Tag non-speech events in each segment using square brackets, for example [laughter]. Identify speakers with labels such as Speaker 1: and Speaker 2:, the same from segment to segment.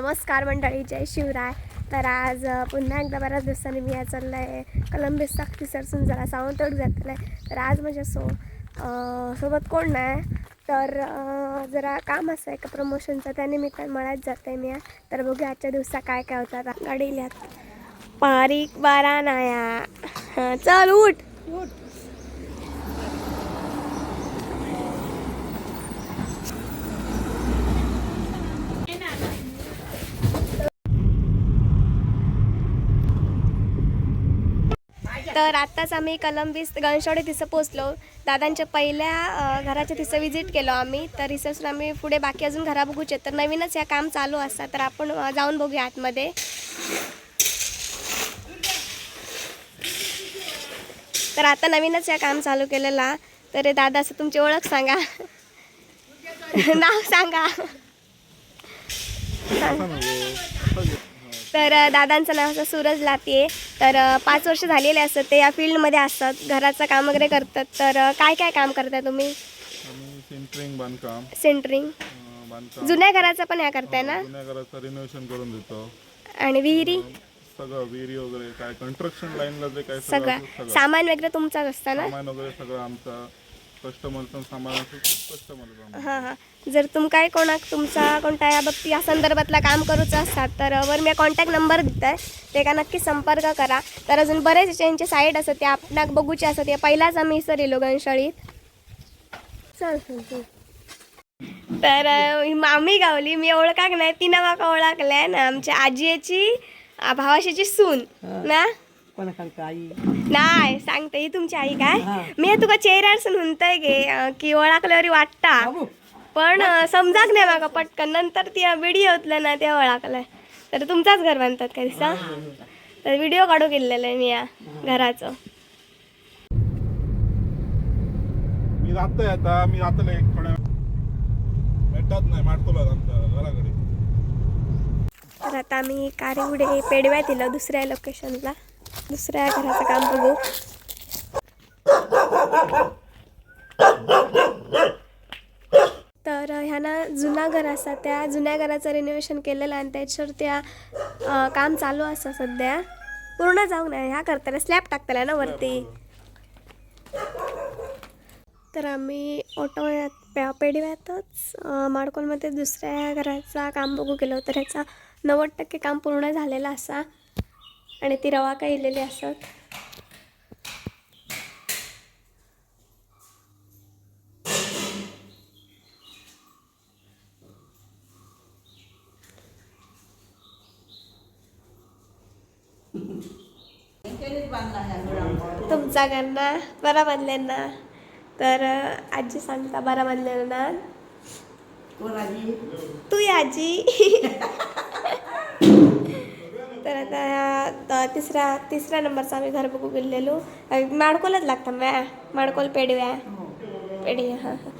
Speaker 1: नमस्कार मंडळी जय शिवराय. तर आज पुन्हा एकदा बऱ्याच दिवसांनी मी आज चाललं आहे कलंबीस साखी सरसून जरा सावंतवाडी जातलं आहे तर आज माझ्या सो सोबत कोण नाही तर जरा काम असं आहे का प्रमोशनचं त्यानिमित्तानं मळ्यात जाते मी. तर बघूया आजच्या दिवसात काय काय होतात गाडी लिहात पारीक बारा नाया. चल चल उठ. तर आत्ताच आम्ही कलंबीस गणशोडे तिथं पोचलो दादांच्या पहिल्या घराच्या तिथं विजिट केलो आम्ही. तर इथंच आम्ही पुढे बाकी अजून घरा बघूचे. तर नवीनच या काम चालू असतात तर आपण जाऊन बघूया आतमध्ये. तर आता नवीनच या काम चालू केलेला. तर हे दादा असं तुमची ओळख सांगा. [laughs] नाव सांगा. तर दादांचं नाव असं सूरज लाते तर पाच वर्ष झालेले असतात ते या फील्डमध्ये असतात. घराचं काम वगैरे करतात. तर काय काय काम करताय तुम्ही?
Speaker 2: सेंटरिंग बांधकाम.
Speaker 1: सेंटरिंग
Speaker 2: अं, बांधकाम.
Speaker 1: जुन्या घराचं पण ह्या करताय ना?
Speaker 2: जुन्या घराचं रिनोव्हेशन करून देतो.
Speaker 1: आणि विहिरी?
Speaker 2: सगळं विहिरी वगैरे काय कन्स्ट्रक्शन लाईनला जे काय
Speaker 1: सगळं
Speaker 2: सगळं. सगळं.
Speaker 1: सामान वगैरे तुमचाच असतं ना?
Speaker 2: सामान वगैरे सगळं आमचं.
Speaker 1: हां हां. जर तुमकाय कोणाक तुमचा कोणत्या या बाबतीत या संदर्भातला काम करूचं असतात तर वर मी कॉन्टॅक्ट नंबर दिताय ते का नक्की संपर्क करा. तर अजून बरेच ज्यांचे साईट असतात ते आपणाक बघूचे असतात. ते पहिलाच आम्ही सर येलो गणशाळीत चल चल, चल. तर ही मामी गावली. मी ओळखाक नाही तिनं माका ओळखल्या ना? आमच्या आजीची भावाशीची सून. ना?
Speaker 3: कोणा सांगता आई?
Speaker 1: नाही सांगते ही तुमची आई काय? मी तुका चेहऱ्यार म्हणतोय गे की ओळखल्यावर वाटता. पण समजाक नाही माका पटकन. नंतर ती व्हिडिओ होतलं ना ते ओळखलं. तर तुमचाच घर बांधतात का दिसा तर व्हिडिओ काढू गेलेलं आहे मी या घराचं.
Speaker 2: मी जातोय आता मी जातले एक थोड्या भेटत नाही आमच्या घराकडे.
Speaker 1: तर आता आम्ही कारिवडे पेडव्यात दिलं दुसऱ्या लोकेशनला दुसऱ्या घराचं काम बघू. तर ह्यानं जुना घर असा त्या जुन्या घराचं रिनोव्हेशन केलेलं आणि त्याच्यावर त्या काम चालू असं सध्या. पूर्ण जाऊन आहे ह्या करताना स्लॅब टाकताना ना वरती. तर आम्ही ऑटो पे पेढव्यातच माडकोलमध्ये दुसऱ्या घराचा काम बघू गेलो तर ह्याचा नव्वद टक्के काम पूर्ण झालेलं असा. आणि ती रवा काही इलेली असत? तुमचा घरना बरा बांधले ना तर आजी सांगता बरा बांधलेला ना तू आजी. [laughs] तर आता तिसऱ्या तिसऱ्या नंबरचा आम्ही घर बघू गेलेलो माडकोलच लागतं मॅ माडकोल पेडव्या पेढी हां हां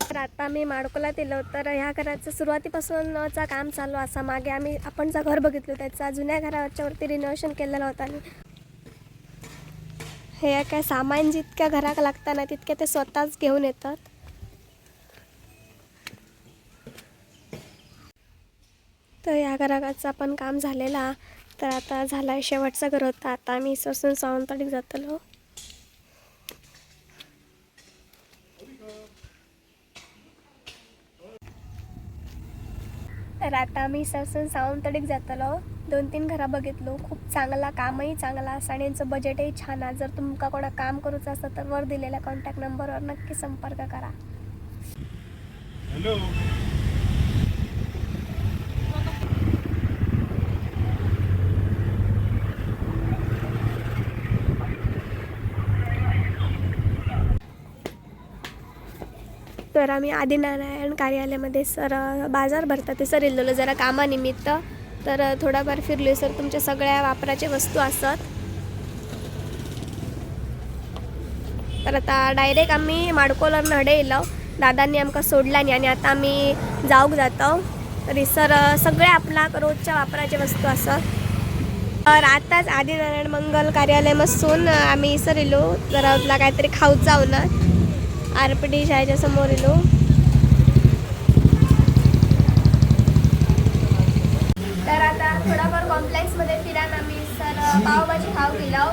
Speaker 1: तर आता आम्ही माडकोलात येलो तर ह्या घराचं सुरुवातीपासूनचा काम चालू असा मागे आम्ही आपण जे घर बघितलं त्याचा जुन्या घराच्यावरती रिनोव्हेशन केलेलं होतं आणि हे काय सामान जितक्या घराक लागतं ना तितके ते स्वतःच घेऊन येतात तर या घराचं पण काम झालेला तर आता झाला आहे शेवटचं घर होतं. आता आम्ही ससून सावंतवाडीत जातलो. तर आता आम्ही ससून सावंतवाडीत जातलो. दोन तीन घरा बघितलो. खूप चांगला कामही चांगला असा आणि यांचं बजेटही छान आहे. जर तुमका कोणा काम करूचं असतं तर वर दिलेल्या कॉन्टॅक्ट नंबरवर नक्की संपर्क करा.
Speaker 2: हॅलो
Speaker 1: तर आम्ही आदिनारायण कार्यालयामध्ये सर बाजार भरतात ते सर येलेलो जरा कामानिमित्त. तर थोडाफार फिरलो सर तुमच्या सगळ्या वापराचे वस्तू असतात. तर आता डायरेक्ट आम्ही माडकोलर नडे येलो दादांनी आमकां सोडला नाही आणि आता आम्ही जाऊक जातो. तरी सर सगळे आपला रोजच्या वापराचे वस्तू असत तर आताच आदिनारायण मंगल कार्यालयामधून आम्ही सर इलो जरा काहीतरी खाऊच जाऊ ना आर पी डी शाळेच्या समोर येलो. तर आता थोडाफार कॉम्प्लेक्समध्ये फिरान आम्ही सर पावभाजी खाऊ गेलो.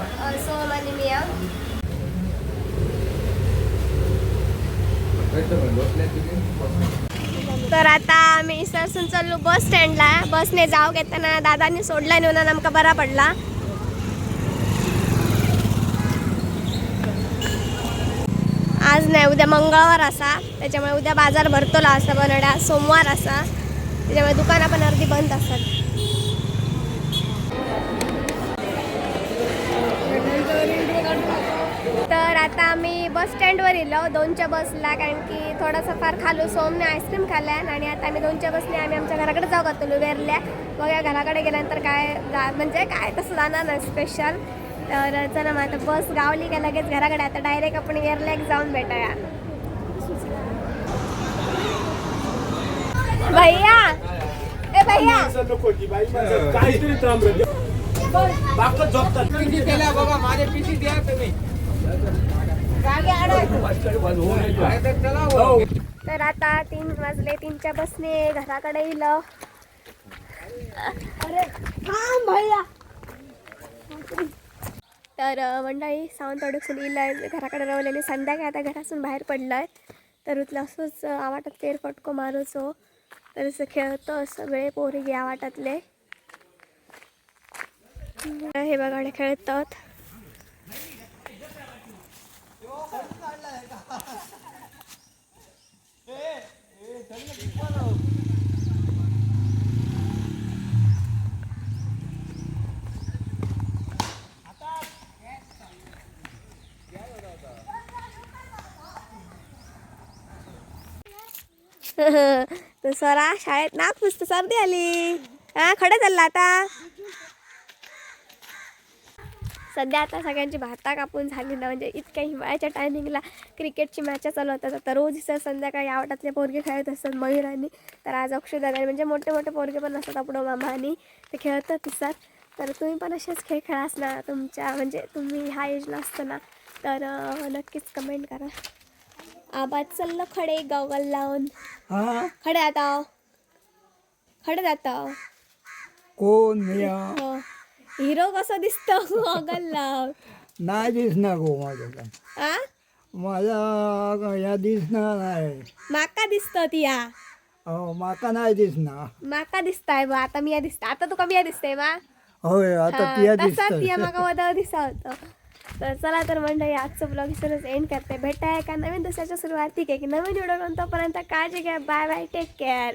Speaker 1: सो आणि मिया. तर आता आम्ही सरसून चाललो बस स्टँडला. बसने जाऊ घेताना दादानी सोडला नेऊन आमका बरा पडला. आज नाही उद्या मंगळवार असा. त्याच्यामुळे उद्या बाजार भरतोला असा बनड्या. सोमवार असा. त्याच्यामुळे दुकानं पण अर्धी बंद असतात. तर आता आम्ही बस स्टँडवर येलो दोनच्या बसला. कारण की थोडंसं फार खालो सोमने आईस्क्रीम खाल्ल्या. आणि आता आम्ही दोनच्या बसने आम्ही आमच्या घराकडे जाऊ घातलो वेरल्या? बघा घराकडे गेल्यानंतर काय जा म्हणजे काय तसं जाणार नाही स्पेशल तर चला मग आता बस गावली का लगेच घराकडे. आता डायरेक्ट आपण वेरल्याक जाऊन भेटूया. भैया! ए भैया!
Speaker 3: काहीतरी
Speaker 4: तर
Speaker 1: आता तीन वाजले तीनच्या बसने घराकडे येलं अरे थांब भैया. तर अं, मंडळी सावंतवाडीतून येलं घराकडे रवल्याने संध्याकाळी आता घरातून बाहेर पडलाय. तर उतला असंच आवाटात फेरफटको मारूचो. तर असं खेळतो सगळे वेळे पोरी आवाटातले. हे बघाडे खेळतात. [laughs] तर सरा शाळेत नाक पुसत सर्दी आली. हा खडे चालला आता. सध्या आता सगळ्यांची भाता कापून झाली ना म्हणजे इतक्या हिवाळ्याच्या टायमिंगला क्रिकेटची मॅच चालू होतात. आता रोज सर संध्याकाळी आवटातले पोरगे खेळत असतात मयुरांनी तर आज अक्षदादा म्हणजे मोठे मोठे पोरगे पण असतात आपडो मामा आणि ते खेळतात दिसतात तर तुम्ही पण असेच खेळ खेळास ना तुमच्या म्हणजे तुम्ही ह्या एजला असताना. तर नक्कीच कमेंट करा. आबाद चाललं खडे गॉगल लावून.
Speaker 5: हा?
Speaker 1: खडे आता. खडे जाता
Speaker 5: कोण मिया
Speaker 1: हिरो कसं दिसतो [laughs] गॉगल लाव
Speaker 5: नाही दिसणार गो माझ्या
Speaker 1: आ?
Speaker 5: माझा या दिसणार नाही
Speaker 1: माका दिसतो ती या.
Speaker 5: हो माका नाही दिसणार.
Speaker 1: माका दिसताय बा आता मिया दिसता आता तुका मिया दिसतंय मा
Speaker 5: होय आता
Speaker 1: हा,
Speaker 5: तिया
Speaker 1: तसा
Speaker 5: दिसत
Speaker 1: तिया माका वदळ दिसा होतं. तर चला तर मंडळी आजचं ब्लॉग इथूनच एंड करते. भेटाय का नवीन दिवसाच्या सुरुवाती की नवीन व्हिडिओ तोपर्यंत काळजी घ्या. Bye bye take care